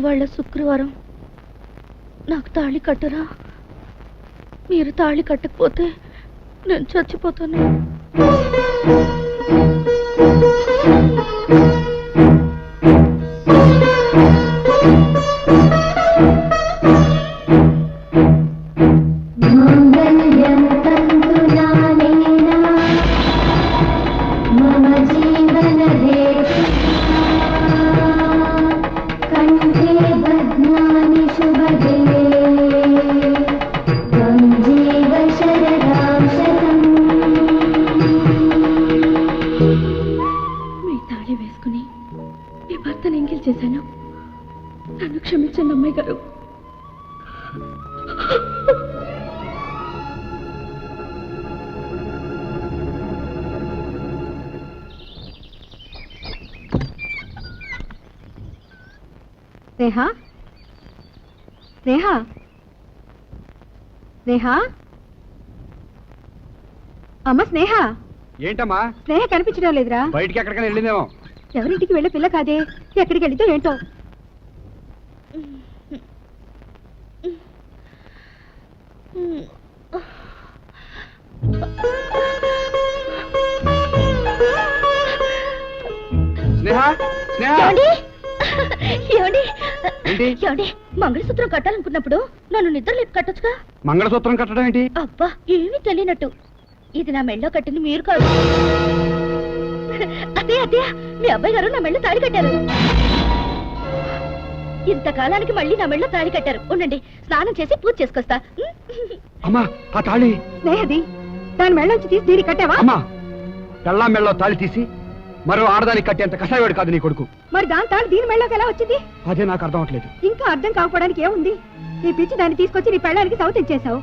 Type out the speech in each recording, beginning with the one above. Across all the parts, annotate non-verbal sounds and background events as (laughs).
ఇవాళ శుక్రవారం. నాకు తాళి కట్టరా? మీరు తాళి కట్టకపోతే నేను చచ్చిపోతాను. స్నేహ? స్నేహ? స్నేహ? అమ్మ స్నేహ? ఏంటమ్మా? స్నేహ కనిపించడం లేదురా. బయటికి ఎక్కడికైనా వెళ్ళిందేమో. ఎవరింటికి వెళ్ళే పిల్ల కాదే. ఎక్కడికి వెళితే ఏంటో. స్నేహ? స్నేహ? ఏంటి? ఏమండి మంగళసూత్రం కట్టాలనుకున్నప్పుడు నన్ను నిద్ర లేపు కట్టొచ్చుగా? మంగళసూత్రం కట్టడం ఏంటి? అబ్బా ఏమీ తెలియనట్టు. ఇది నా మెళ్ళో కట్టింది మీరు కాదు. అదే అదే మీ అబ్బాయి గారు నా మెళ్ళో తాళి కట్టారు. ఇంతకాలానికి మళ్ళీ నా మెళ్ళో తాళి కట్టారు. ఉండండి స్నానం చేసి పూజ చేసుకొస్తా. అమ్మా ఆ తాళి. స్నేహది దాని మెళ్ళొంచి తీసి దీనికి కట్టావా? అమ్మా పెళ్ళాం మెళ్ళలో తాళి తీసి మరో ఆడదానికి కట్టేంత కషాయవాడు కాదు నీ కొడుకు. మరి దాని తాను దీని మెళ్ళకి ఎలా వచ్చింది? అదే నాకు అర్థం అవట్లేదు ఇంకా అర్థం కాకపోవడానికి ఏముంది? నీ పిచ్చి దాన్ని తీసుకొచ్చి నీ పెళ్ళానికి సౌత్ ఇచ్చేసావు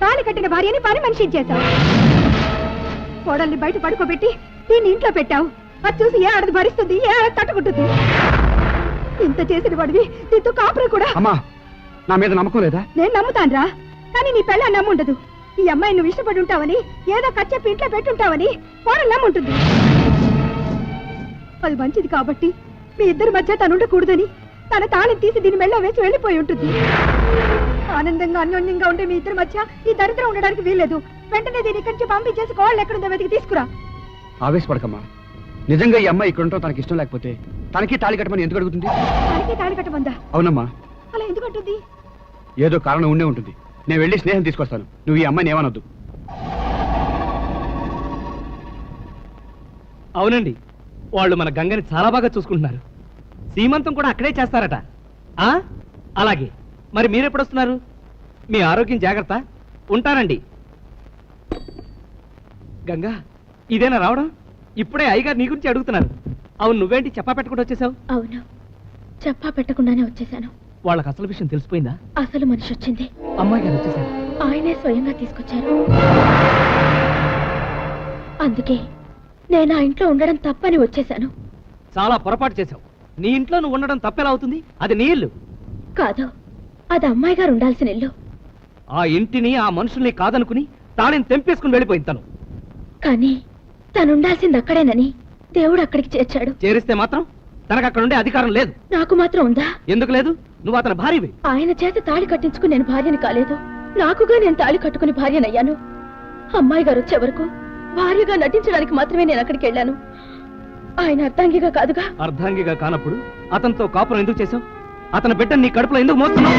తాళి కట్టిన భార్యని పని మనిషి ఇచ్చేసావు కోడల్ని బయట పడుకోబెట్టి దీన్ని ఇంట్లో పెట్టావు. అది చూసి ఏ ఆడది భరిస్తుంది ఏ ఆడది తట్టుకుంటుంది? ఇంత చేసిన వాడివి నీతో కాపురం కూడా. అమ్మా నా మీద నమ్మకం లేదా? నేను నమ్ముతానురా కానీ నీ పెళ్ళ నమ్ముండదు. ఈ అమ్మాయి నువ్వు ఇష్టపడి ఉంటావని ఏదో కచ్చెప్పి ఇంట్లో పెట్టుంటావని కోడలు నమ్ముంటుంది. అది మంచిది కాబట్టి మీ ఇద్దరి మధ్య తను ఉండకూడదని తన తాళం తీసి దీని మెళ్ళ వేసి వెళ్ళిపోయి ఉంటుంది. ఆనందంగా అన్యోన్యంగా ఉండే మీ ఇద్దరి మధ్య ఈ దరిద్రం ఉండడానికి వీల్లేదు. వెంటనే దీని ఇక్కడి నుంచి పంపించేసి కోళ్ళు ఎక్కడుందో వెతికి తీసుకురా. ఆవేశపడకమ్మా. నిజంగా ఈ అమ్మాయి ఇక్కడ ఉండటం తనకి ఇష్టం లేకపోతే తనకి తాళి కట్టమని ఎందుకు అడుగుతుంది? తనకి తాళి కట్టమందా? అవునమ్మా. అలా ఎందుకు అంటుంది? ఏదో కారణం ఉండే ఉంటుంది. నేను వెళ్ళి స్నేహం తీసుకొస్తాను. నువ్వు ఈ అమ్మాయిని ఏమనొద్దు. అవునండి. వాళ్ళు మన గంగని చాలా బాగా చూసుకుంటున్నారు. సీమంతం కూడా అక్కడే చేస్తారట. ఆ? అలాగే. మరి మీరెప్పుడు వస్తున్నారు మీ ఆరోగ్యం జాగ్రత్త. ఉంటానండి. గంగా ఇదేనా రావడం? ఇప్పుడే అయ్యగారు నీ గురించి అడుగుతున్నారు. అవును నువ్వేంటి చెప్పా పెట్టకుండా వచ్చేసావు? అవును. చెప్పా పెట్టకుండానే వచ్చేసాను. వాళ్ళకి అసలు విషయం తెలిసిపోయిందా? అసలు మనిషి వచ్చింది. అమ్మాయి గారు వచ్చేసారు. ఆయనే స్వయంగా తీసుకొచ్చారు. అందుకే నేను ఆ ఇంట్లో ఉండడం తప్పని వచ్చేసాను చాలా పొరపాటు చేశావు. నీ ఇంట్లో నువ్వు ఉండడం తప్పెలా అవుతుంది? అది నీ ఇల్లు. కాదు అది అమ్మాయి గారు ఉండాల్సిన ఇల్లు. ఆ ఇంటిని ఆ మనుషుల్ని కాదనుకుని తాళిని తెంపేసుకుని వెళ్ళిపోయింది తను. కానీ తను ఉండాల్సింది అక్కడేనని దేవుడు అక్కడికి చేర్చాడు. చేరిస్తే మాత్రం తనకు అక్కడ ఉండే అధికారం లేదు. నాకు మాత్రం ఉందా? ఎందుకు లేదు? నువ్వు అతని భార్యవి. ఆయన చేత తాళి కట్టించుకుని నేను భార్యని కాలేదు. నాకుగా నేను తాళి కట్టుకుని భార్యనయ్యాను. అమ్మాయి గారు వచ్చే వరకు భార్యగా నటించడానికి మాత్రమే నేను అక్కడికి వెళ్ళాను. ఆయన అర్థంగిగా కాదుగా? అర్ధాంగిగా కానప్పుడు అతనితో కాపురం ఎందుకు చేశావు? అతని బిడ్డని నీ కడుపులో ఎందుకు మోస్తున్నావు?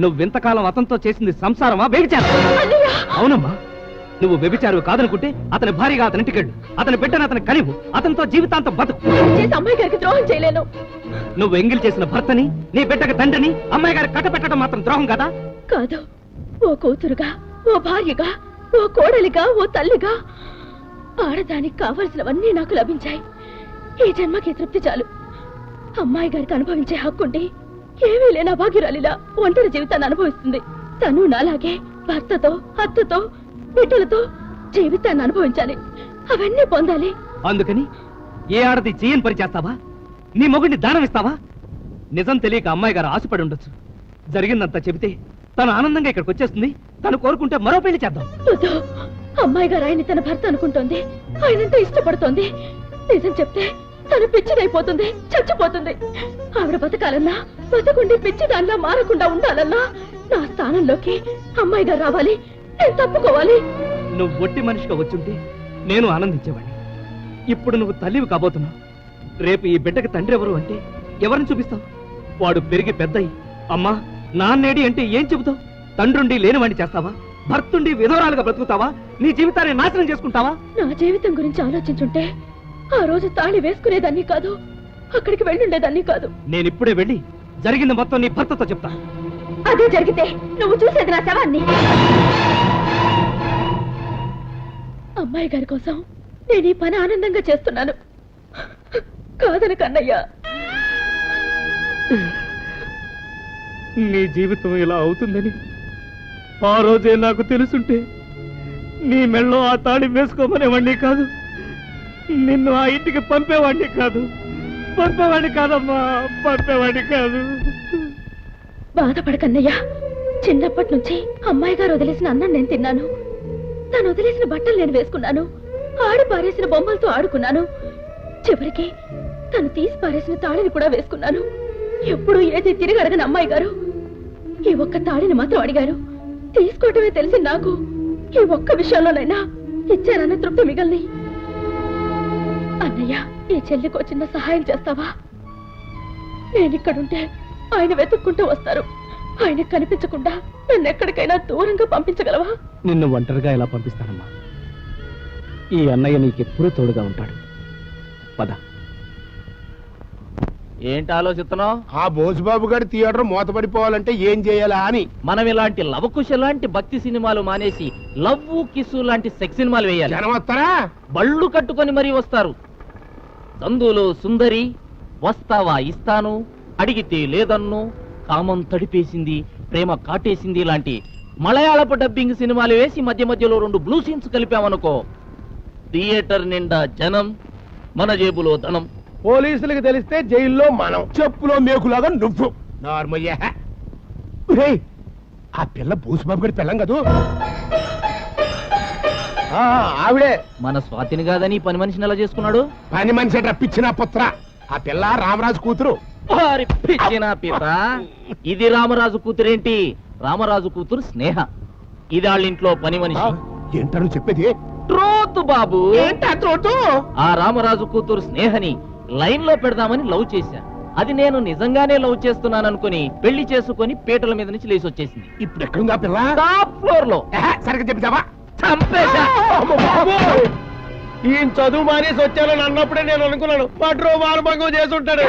నువ్వు ఇంతకాలం అతనితో చేసింది సంసారమా వ్యభిచారం అవునమ్మా. నువ్వు వ్యభిచారు కాదనుకుంటే అతని భార్యగా అతని ఇంటికెళ్ళు అతని బిడ్డను అతని కనివు. అతనితో జీవితాంతం బతుకు. చేసి అమ్మాయి గారికి ద్రోహం చేయలేను. నువ్వు ఎంగిల్ చేసిన భర్తని నీ బిడ్డకి తండ్రిని అమ్మాయి గారి కట్టపెట్టడం మాత్రం ద్రోహం కదా? కాదు. ఓ కూతురుగా ఓ భార్యగా ఓ కోడలిగా ఓ తల్లిగా ఆడదానికి కావలసినవన్నీ నాకు లభించాయి. ఈ జన్మకి తృప్తి చాలు. అమ్మాయి గారికి అనుభవించే హక్కుండి ఏమీ లేని అభాగ్యురాలిలా ఒంటరి జీవితాన్ని అనుభవిస్తుంది. తను నాలాగే భర్తతో అత్తతో బిడ్డలతో జీవితాన్ని అనుభవించాలి. అవన్నీ పొందాలి. అందుకని ఏ ఆడది చేయని పని చేస్తావా? నీ మొగుడిని దానం ఇస్తావా? నిజం తెలియక అమ్మాయి గారు ఆశపడి ఉండొచ్చు. జరిగిందంతా చెబితే తను ఆనందంగా ఇక్కడికి వచ్చేస్తుంది. తను కోరుకుంటే మరో పెళ్ళి చేద్దాం. అమ్మాయి గారు ఆయన తన భర్త అనుకుంటోంది. ఆయనంటే ఇష్టపడుతోంది. నిజం చెప్తే తను పిచ్చిదైపోతుంది చచ్చిపోతుంది. ఆవిడ బతకాలన్నా బతకుండి పిచ్చి దానిలా మారకుండా ఉండాలన్నా నా స్థానంలోకి అమ్మాయిగా రావాలి. నేను తప్పుకోవాలి. నువ్వు ఒట్టి మనిషిగా వచ్చుంటే నేను ఆనందించేవాడిని. ఇప్పుడు నువ్వు తల్లివి కాబోతున్నావు. రేపు ఈ బిడ్డకి తండ్రి ఎవరు అంటే ఎవరిని చూపిస్తావు? వాడు పెరిగి పెద్దయి. అమ్మా నాన్నేడి అంటే ఏం చెబుతావు? తండ్రుండి లేనివాడిని చేస్తావా? భర్తుండి విధవరాలుగా బ్రతుకుతావా? నీ జీవితాన్ని నాశనం చేసుకుంటావా? నా జీవితం గురించి ఆలోచించుంటే ఆ రోజు తాళి వేసుకునేదాన్ని కాదు అక్కడికి వెళ్ళుండేదాన్ని కాదు. నేను ఇప్పుడే వెళ్ళి జరిగింది మొత్తం నీ భర్తతో చెప్తా. అదే జరిగితే నువ్వు చూసేది నా శవాన్ని. అమ్మాయి గారి కోసం నేను ఈ పని ఆనందంగా చేస్తున్నాను. కాదన కన్నయ్య నీ జీవితం ఇలా అవుతుందని ఆ రోజే నాకు తెలుసుంటే నీ మెళ్ళో ఆ తాళి వేసుకోమనేవాడిని కాదు. నిన్ను ఆ ఇంటికి పంపేవాడిని కాదు. పంపేవాడిని కాదమ్మా పంపేవాడిని కాదు. బాధపడకన్నయ్యా. చిన్నప్పటి నుంచి అమ్మాయి గారు వదిలేసిన అన్నం నేను తిన్నాను. తను వదిలేసిన బట్టలు నేను వేసుకున్నాను. ఆడి పారేసిన బొమ్మలతో ఆడుకున్నాను. చివరికి తను తీసి పారేసిన తాళిని కూడా వేసుకున్నాను. ఎప్పుడు ఏది తిరిగి అడగని అమ్మాయి గారు ఈ ఒక్క తాళిని మాత్రం అడిగారు. తీసుకోవటమే తెలిసి నాకు ఈ ఒక్క విషయంలోనైనా ఇచ్చారన్న తృప్తి మిగల్ని అన్నయ్య ఈ చెల్లికో చిన్న సహాయం చేస్తావా? నేనిక్కడుంటే ఆయన వెతుక్కుంటూ వస్తారు. ఆయన కనిపించకుండా నన్ను ఎక్కడికైనా దూరంగా పంపించగలవా? నిన్ను ఒంటరిగా ఎలా పంపిస్తానమ్మా? ఈ అన్నయ్య నీకెప్పుడూ తోడుగా ఉంటాడు. పద. ఏంటి ఆలోచిస్తున్నావు? ఆ బోసుబాబు గారి థియేటర్ మూతపడిపోవాలంటే ఏం చేయాలా అని. మనం ఇలాంటి లవకుశ లాంటి భక్తి సినిమాలు మానేసి లవ్ కిస్సు లాంటి సెక్స్ సినిమాలు వేయాలి. జనం వస్తారా? బళ్ళు కట్టుకొని మరీ వస్తారు. దందులో సుందరి వస్తావా ఇస్తాను అడిగితే లేదన్ను కామం తడిపేసింది ప్రేమ కాటేసింది లాంటి మలయాళపు డబ్బింగ్ సినిమాలు వేసి మధ్య మధ్యలో రెండు బ్లూ సీన్స్ కలిపామనుకో థియేటర్ నిండా జనం మన జేబులో ధనం. పోలీసులకు తెలిస్తే జైల్లో మనం. చెప్పులో మేకులాగా నువ్వు. నార్మయ్యా. ఒరేయ్, ఆ పిల్ల బోసుబాబు గారి పిల్లం కదూ? ఆ, ఆవిడే. మన స్వాతిని కాదని పని మనిషిని ఎలా చేసుకున్నాడు? పని మనిషి రప్పించిన పుత్ర. ఆ పిల్ల రామరాజు కూతురు. పిచ్చిన పిత. ఇది రామరాజు కూతురేంటి? రామరాజు కూతురు స్నేహ. ఇది వాళ్ళ ఇంట్లో పని మనిషి. ఏంటారు చెప్పేది? ట్రోత్ బాబు. ఏంటా ఆ రామరాజు కూతురు స్నేహని లైన్లో పెడదామని లవ్ చేశా. అది నేను నిజంగానే లవ్ చేస్తున్నాను అనుకుని పెళ్ళి చేసుకొని పీటల మీద నుంచి లేచి వచ్చేసింది. ఇప్పుడు ఎక్కడుంది పిల్ల? టాప్ ఫ్లోర్లో సరిగ్గా చెప్తావా చంపేశా. ఈయన చదువు మానేసి వచ్చానని అన్నప్పుడే నేను అనుకున్నాను. పట్రో మారుభంగం చేసి ఉంటాడు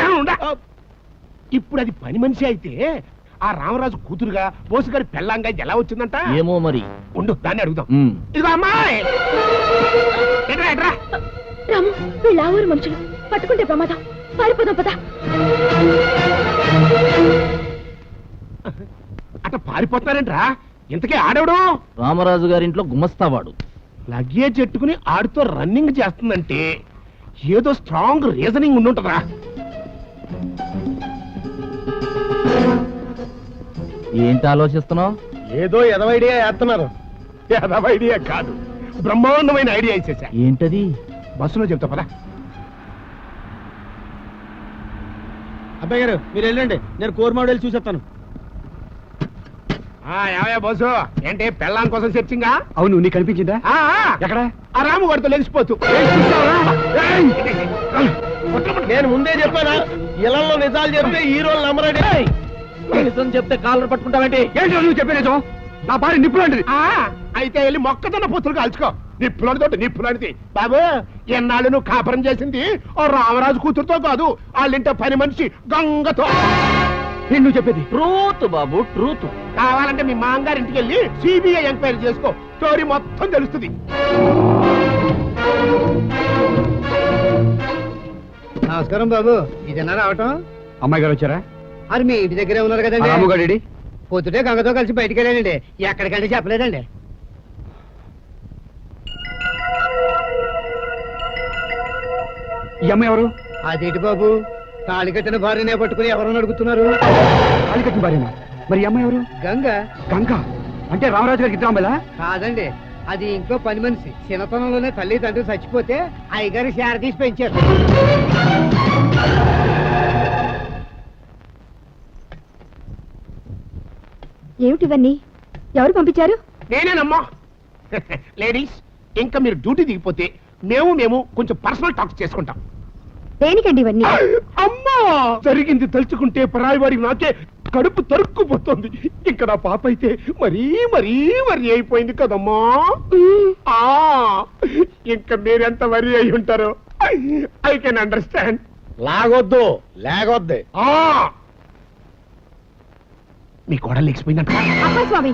ఇప్పుడు అది పని మనిషి అయితే ఆ రామరాజు కూతురుగా బోసు గారి పెళ్ళంగా ఎలా వచ్చిందంట? ఏమో మరి. ఉండు దాన్ని అడుగుదాం. ఇదిగో అమ్మాయి! ఎట్రా ఎట్రా? రాము వీళ్ళ ఊరు మనుషులు. పట్టుకుంటే ప్రమాదం. పారిపోదాం పదా. అట్ట పారిపోతున్నారేంట్రా ఇంతకీ ఆడవడు? రామరాజు గారింట్లో గుమస్తావాడు. లగేజ్ ఎట్టుకుని ఆడితో రన్నింగ్ చేస్తుందంటే ఏదో స్ట్రాంగ్ రీజనింగ్ ఉండుంటదా ఏంటి ఆలోచిస్తున్నావు? ఏదో ఎదవ ఐడియా వేస్తున్నారు. ఎదవ ఐడియా కాదు. బ్రహ్మాండమైన ఐడియా ఇచ్చేసా ఏంటది? బస్సులో చెప్తా పదా. అబ్బాయి గారు మీరు వెళ్ళండి. నేను కోర్ మోడల్ చూసేస్తాను. ఏమయ్యా బస్సు ఏంటి పెళ్ళాం కోసం సెర్చింగా అవును నీకు కనిపించిందా. ఎక్కడ? ఆ రాము గడితో లేచిపోతూ నేను ముందే చెప్పానా? ఇళ్ళలో నిజాలు చెప్తే హీరోలు నమ్మరండి! నిజం చెప్తే కాలర్ పట్టుకుంటావేంటి? ఏంటో నువ్వు చెప్పే నిజం? నా భార్య నిప్పు లాంటిది అయితే వెళ్ళి మొక్కజొన్న పొత్తులు కాల్చుకో. నిప్పులాంటితో నిప్పులాంటిది బాబు ఎన్నాళ్ళు నువ్వు కాపురం చేసింది? ఓ రామరాజు కూతురుతో కాదు వాళ్ళింట పని మనిషి గంగతో. నువ్వు చెప్పేది. ట్రూత్ బాబు ట్రూత్. కావాలంటే మీ మామగారి ఇంటికి వెళ్ళి సిబిఐ ఎంక్వైరీ చేసుకో. స్టోరీ మొత్తం తెలుస్తుంది. నమస్కారం బాబు. ఇదేనా రావటం? అమ్మాయి గారు వచ్చారా? అది మీ ఇంటి దగ్గరే ఉన్నారు కదండి. పొద్దుటే గంగతో కలిసి బయటికి వెళ్ళానండి. ఎక్కడికంటే చెప్పలేదండి. ఈ అమ్మాయి ఎవరు? అదేంటి బాబు? తాళి కట్టిన భార్యనే పట్టుకుని ఎవరని అడుగుతున్నారు? తాళి కట్టిన భార్యనా? మరి ఈ అమ్మాయి ఎవరు? గంగ. గంగ? అంటే రామరాజు గారికి ఇద్దరు అమ్మాయిలా? కాదండి. అది ఇంకో పని మనిషి. చిన్నతనంలోనే తల్లి తండ్రి చచ్చిపోతే అయ్యగారి శార తీసి పెంచారు. ఏమిటివన్నీ ఎవరు పంపించారు? నేనేనమ్మా. (laughs) లేడీస్ ఇంకా మీరు డ్యూటీ దిగిపోతే మేము మేము కొంచెం పర్సనల్ టాక్స్ చేసుకుంటాం. దేనికండి ఇవన్నీ? (laughs) అమ్మా! జరిగింది తలుచుకుంటే పరాయి వాడికి నాకే కడుపు తరుక్కుపోతుంది. ఇంకా నా పాప అయితే మరీ మరీ మరీ అయిపోయింది కదమ్మా. ఆ ఇంకా మీరెంత వరి అయి ఉంటారో? ఐ కెన్ అండర్స్టాండ్ లాగొద్దు లేగొద్ది. మీ కోడలు లేచిపోయిందంట. అబ్బాయి స్వామి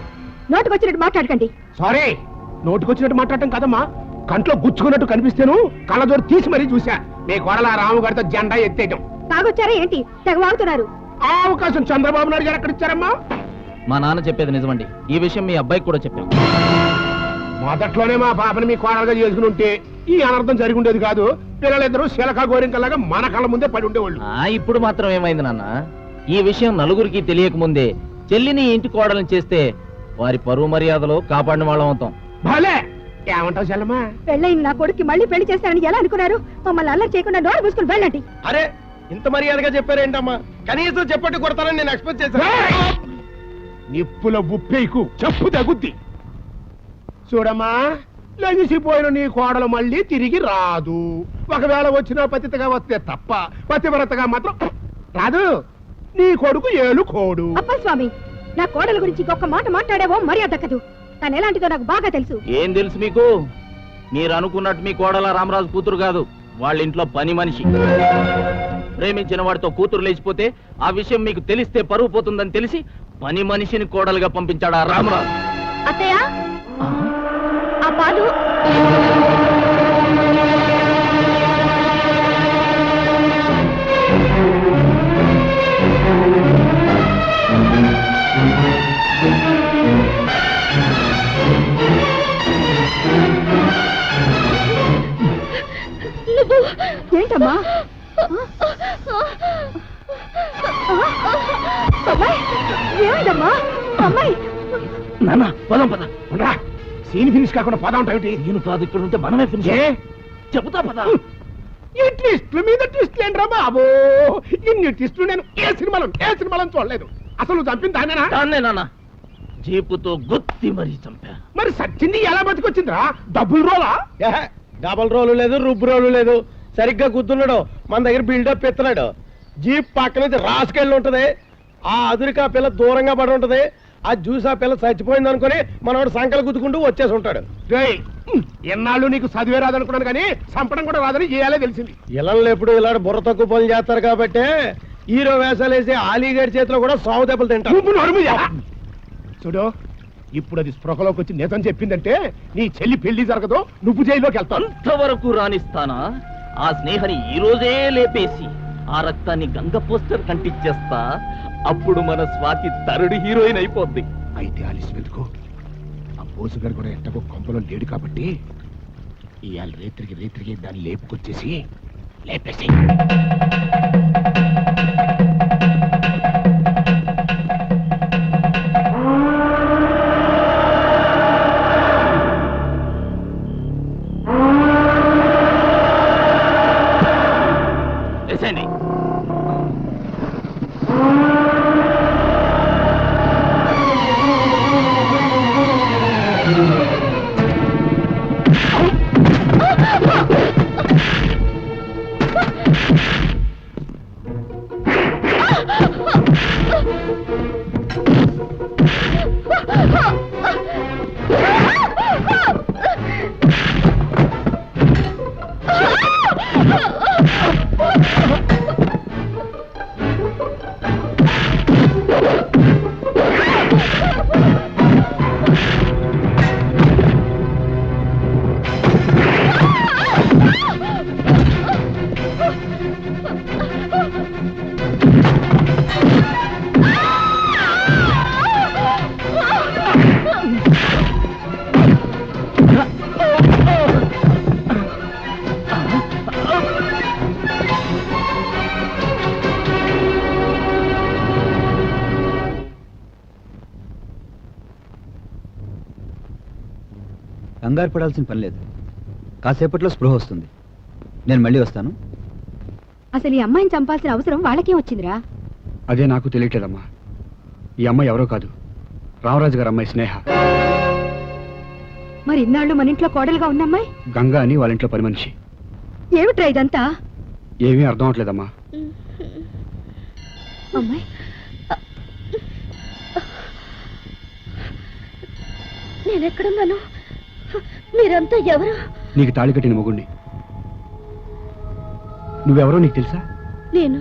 నోటుకొచ్చినట్టు మాట్లాడకండి. సారీ నోటికొచ్చినట్టు మాట్లాడటం కదమ్మా. కంట్లో గుచ్చుకున్నట్టు కనిపిస్తేను కళ్ళజోడు తీసి మరీ చూసా మీ కోడల రాముగారితో జెండా ఎత్తేయటం. తాగొచ్చారా ఏంటి? తెగ వాగుతున్నారు. ఆ అవకాశం చంద్రబాబు నాయుడు గారు ఎక్కడ ఇచ్చారమ్మా? మా నాన్న చెప్పేది నిజమండి. ఈ విషయం మీ అబ్బాయికి కూడా చెప్పాం. మొదట్లోనే మా పాపని మీ కోడలుగా చేసుకుని ఉంటే ఈ అనర్థం జరిగి ఉండేది కాదు. పిల్లలిద్దరూ శిలక గోరింకలాగా మన కళ్ళ ముందే పడి ఉండేవాళ్ళు. ఆ ఇప్పుడు మాత్రం ఏమైంది నాన్న? ఈ విషయం నలుగురికి తెలియక ముందే చెల్లిని ఇంటి కోడలను చేస్తే వారి పరువు మర్యాదలు కాపాడిన వాళ్ళం అవుతాం. భలే! ఏమంటావు చెల్లమ్మా పెళ్ళైన నా కొడుక్కి మళ్ళీ పెళ్ళి చేస్తారని ఎలా అనుకున్నారు? మమ్మల్ని అల్లరి చేయకుండా నోరు మూసుకుని వెళ్ళండి. అరే ఇంత మర్యాదగా చెప్పారేంటమ్మా? కనీసం చెప్పట్టు కొడతానని నేను ఎక్స్పెక్ట్ చేశాను! నిప్పుల ఉప్పేకు చెప్పు తగుద్ది. చూడమ్మా లగిసిపోయిన నీ కోడలు మళ్ళీ తిరిగి రాదు. ఒకవేళ వచ్చినా పతితగా వస్తే తప్ప పతివ్రతగా మాత్రం రాదు. నీ కొడుకు ఏలు కోడు స్వామి నా కోడల గురించి ఇంకొక మాట మాట్లాడేవో మర్యాద దక్కదు తను ఎలాంటిదో నాకు బాగా తెలుసు. ఏం తెలుసు మీకు? మీరు అనుకున్నట్టు మీ కోడల రామరాజు కూతురు కాదు వాళ్ళ ఇంట్లో పని మనిషి. ప్రేమించిన వాడితో కూతురు లేచిపోతే ఆ విషయం మీకు తెలిస్తే పరువు పోతుందని తెలిసి పని మనిషిని కోడలుగా పంపించాడు ఆ రామరాజు. అత్తయ్య ఆ పాలు. ఫినిష్ కాకుండా పోదా ఉంటాయి నేను కాదు ఇక్కడ ఉంటే మనమే ఫినిష్ చెబుతా పద. ఈ ట్విస్ట్లు మీద ట్విస్ట్లు ఏంట్రా బాబు. ఇన్ని ట్విస్ట్లు నేను ఏ సినిమాలో ఏ సినిమాలో చూడలేదు. అసలు చంపింది దాన్నేనా? దాన్నే నాన్న. జీపుతో గుత్తి మరీ చంపా. మరి సచ్చింది ఎలా బతికొచ్చిందిరా? డబ్బులు రోలా? ఏహే, డబల్ రోలు లేదు రుబ్బు రోలు లేదు. సరిగ్గా గుద్దున్నాడు మన దగ్గర బిల్డప్ ఎత్తున్నాడు. జీప్ పక్క నుంచి రాసుకెళ్ళి ఉంటది. ఆ అదురికా పిల్ల దూరంగా పడి ఉంటది. ఆ జ్యూస్ ఆ పిల్ల చచ్చిపోయింది అనుకుని మనవాడు సంకలు గుద్దుకుంటూ వచ్చేసి ఉంటాడు. ఎన్నాళ్ళు నీకు చదివే రాదనుకున్నాను కానీ చంపడం కూడా రాదని చేయాలే తెలిసింది. ఇళ్ళల్లో ఎప్పుడు ఇలాంటి బుర్ర తక్కువ పనులు చేస్తారు కాబట్టి హీరో వేషాలు వేసి అలీగఢ్ చేతిలో కూడా సాగు దెబ్బలు తింటారు. చూడు ఇప్పుడు అది స్పృహలోకి వచ్చి నిజం చెప్పిందంటే నీ చెల్లి పెళ్ళి జరగదు నువ్వు జైల్లోకి వెళ్తాను అంతవరకు రాణిస్తానా? ఆ స్నేహని ఈ రోజే లేపేసి ఆ రక్తాన్ని గంగ పోస్టర్ కంటించేస్తా. అప్పుడు మన స్వాతి తరుడు హీరోయిన్ అయిపోద్ది. అయితే ఆలస్యం ఎందుకు? ఆ బోసు గారు కూడా ఎట్టగో కొంపలో లేడు కాబట్టి ఇవాళ రేత్రికి రేత్రికి దాన్ని లేపుకొచ్చేసి లేపేసి you. కంగారు పడాల్సిన పని లేదు. కాసేపట్లో స్పృహ వస్తుంది. నేను మళ్ళీ వస్తాను. అసలు ఈ అమ్మాయిని చంపాల్సిన అవసరం వాళ్ళకేం వచ్చిందిరా? అదే నాకు తెలియట్లేదమ్మా. ఈ అమ్మాయి ఎవరో కాదు. రామరాజు గారు అమ్మాయి స్నేహ. మరి ఇన్నాళ్ళు మన ఇంట్లో కోడలుగా ఉన్న అమ్మాయి? గంగా అని వాళ్ళ ఇంట్లో పని మనిషి. ఏమిట్రా ఇదంతా? ఏమీ అర్థం అవట్లేదమ్మా. అమ్మాయి? నేనెక్కడున్నాను? మీరంతా ఎవరు? నీకు తాళి కట్టిన మొగుణ్ణి. నువ్వెవరో నీకు తెలుసా? నేను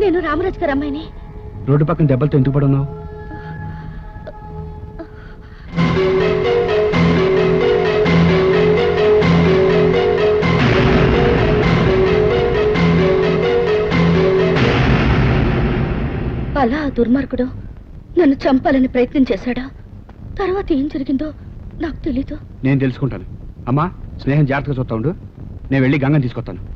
నేను రామరాజు గారు అమ్మాయిని. రోడ్డు పక్కన దెబ్బలతో ఎందుకు పడున్నావు? అలా దుర్మార్గుడు నన్ను చంపాలని ప్రయత్నం చేశాడా? తర్వాత ఏం జరిగిందో నాకు తెలీదు. నేను తెలుసుకుంటాను. అమ్మా స్నేహం జాగ్రత్తగా చూస్తా ఉండు. నేను వెళ్ళి గంగని తీసుకొస్తాను.